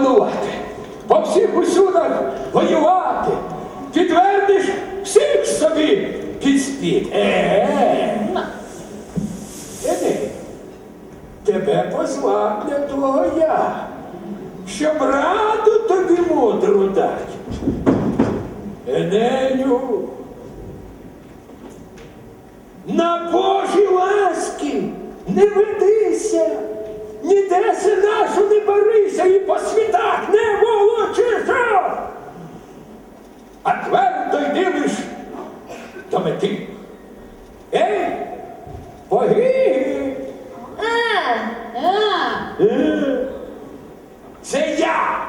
панувати, по всіх усюдах воювати, підвернеш всіх собі під спід. Е-е-е. Іди, е. е, тебе позвав для того я, щоб раду тобі мудру дать. Е, Енею. На Божі ласки не ведися. А твердо йди лиш до мети. Ей, боги! Е, Це я!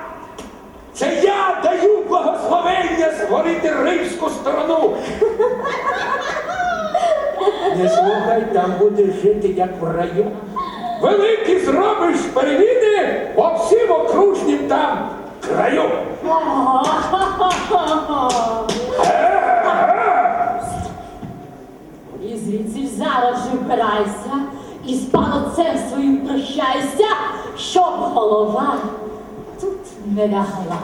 Це я даю благословення створити римську сторону. Не слухай, там будеш жити, як в раю. Великі зробиш переміни по всім окружнім там краю. І звідси зараз же вбирайся, і з панотцем своїм прощайся, щоб голова тут не лягла.